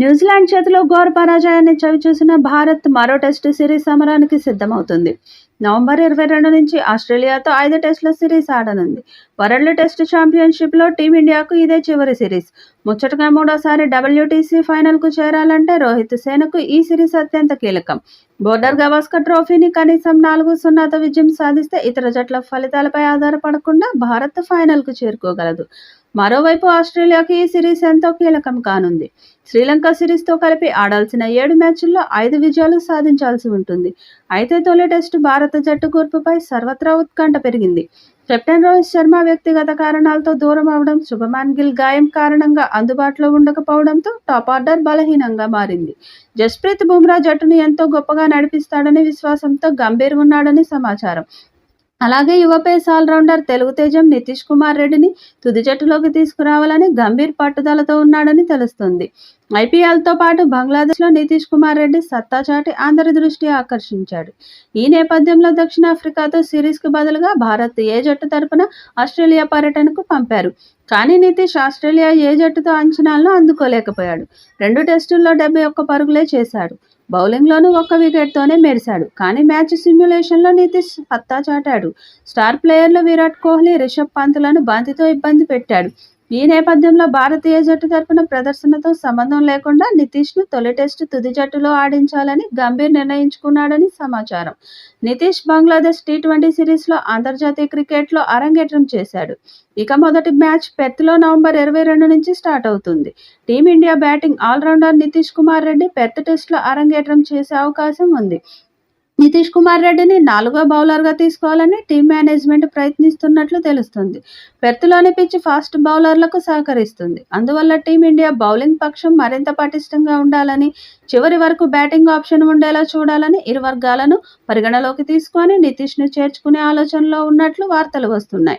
New Zealand చేతిలో ఘోర పరాజయాన్ని చవిచూసిన భారత్ మరో టెస్టు సిరీస్ సమరానికి సిద్ధమవుతుంది. నవంబర్ ఇరవై రెండు నుంచి ఆస్ట్రేలియాతో ఐదు టెస్టుల సిరీస్ ఆడనుంది. వరల్డ్ టెస్ట్ ఛాంపియన్షిప్లో టీమిండియాకు ఇదే చివరి సిరీస్. ముచ్చటగా మూడోసారి డబ్ల్యూటీసీ ఫైనల్కు చేరాలంటే రోహిత్ సేనకు ఈ సిరీస్ అత్యంత కీలకం. బోర్డర్ గవాస్కర్ ట్రోఫీని కనీసం నాలుగు సున్నాతో విజయం సాధిస్తే ఇతర జట్ల ఫలితాలపై ఆధారపడకుండా భారత్ ఫైనల్కు చేరుకోగలదు. మరోవైపు ఆస్ట్రేలియాకి ఈ సిరీస్ ఎంతో కీలకం కానుంది. శ్రీలంక సిరీస్తో కలిపి ఆడాల్సిన ఏడు మ్యాచ్ల్లో ఐదు విజయాలు సాధించాల్సి ఉంటుంది. అయితే తొలి టెస్టు భారత జట్టు కూర్పుపై సర్వత్రా ఉత్కంఠ పెరిగింది. కెప్టెన్ రోహిత్ శర్మ వ్యక్తిగత కారణాలతో దూరం అవడం శుభమాన్ గిల్ గాయం కారణంగా అందుబాటులో ఉండకపోవడంతో టాప్ ఆర్డర్ బలహీనంగా మారింది. జస్ప్రీత్ బుమ్రా జట్టును ఎంతో గొప్పగా నడిపిస్తాడని విశ్వాసంతో గంభీర్ ఉన్నాడని సమాచారం. అలాగే యువ పేస్ ఆల్రౌండర్ తెలుగు తేజం నితీష్ కుమార్ రెడ్డిని తుది జట్టులోకి తీసుకురావాలని గంభీర్ పట్టుదలతో ఉన్నాడని తెలుస్తుంది. ఐపీఎల్తో పాటు బంగ్లాదేశ్లో నితీష్ కుమార్ రెడ్డి సత్తా చాటి అందరి దృష్టి ఆకర్షించాడు. ఈ నేపథ్యంలో దక్షిణాఫ్రికాతో సిరీస్కు బదులుగా భారత్ ఏ జట్టు తరపున ఆస్ట్రేలియా పర్యటనకు పంపారు. కానీ నితీష్ ఆస్ట్రేలియా ఏ జట్టుతో అంచనాలను అందుకోలేకపోయాడు. రెండు టెస్టుల్లో డెబ్బై ఒక్క పరుగులే చేశాడు. బౌలింగ్లోనూ ఒక్క వికెట్తోనే మెరిశాడు. కానీ మ్యాచ్ సిమ్యులేషన్లో నితీష్ సత్తా చాటాడు. స్టార్ ప్లేయర్లు విరాట్ కోహ్లీ రిషబ్ పంత్లను బంతితో ఇబ్బంది పెట్టాడు. ఈ నేపథ్యంలో భారతీయ జట్టు తరపున ప్రదర్శనతో సంబంధం లేకుండా నితీష్ను తొలి టెస్టు తుది జట్టులో ఆడించాలని గంభీర్ నిర్ణయించుకున్నాడని సమాచారం. నితీష్ బంగ్లాదేశ్ టీ ట్వంటీ సిరీస్లో అంతర్జాతీయ క్రికెట్లో అరంగేట్రం చేశాడు. ఇక మొదటి మ్యాచ్ పెర్త్లో నవంబర్ ఇరవై రెండు నుంచి స్టార్ట్ అవుతుంది. Team India batting allrounder Nitish Kumar Reddy Perth టెస్ట్లో అరంగేట్రం చేసే అవకాశం ఉంది. నితీష్ కుమార్ రెడ్డిని నాలుగో బౌలర్గా తీసుకోవాలని టీం మేనేజ్మెంట్ ప్రయత్నిస్తున్నట్లు తెలుస్తుంది. పెర్త్లోని పిచ్ ఫాస్ట్ బౌలర్లకు సహకరిస్తుంది. అందువల్ల టీమిండియా బౌలింగ్ పక్షం మరింత పటిష్టంగా ఉండాలని చివరి వరకు బ్యాటింగ్ ఆప్షన్ ఉండేలా చూడాలని ఇరు వర్గాలను పరిగణలోకి తీసుకొని నితీష్ను చేర్చుకునే ఆలోచనలో ఉన్నట్లు వార్తలు వస్తున్నాయి.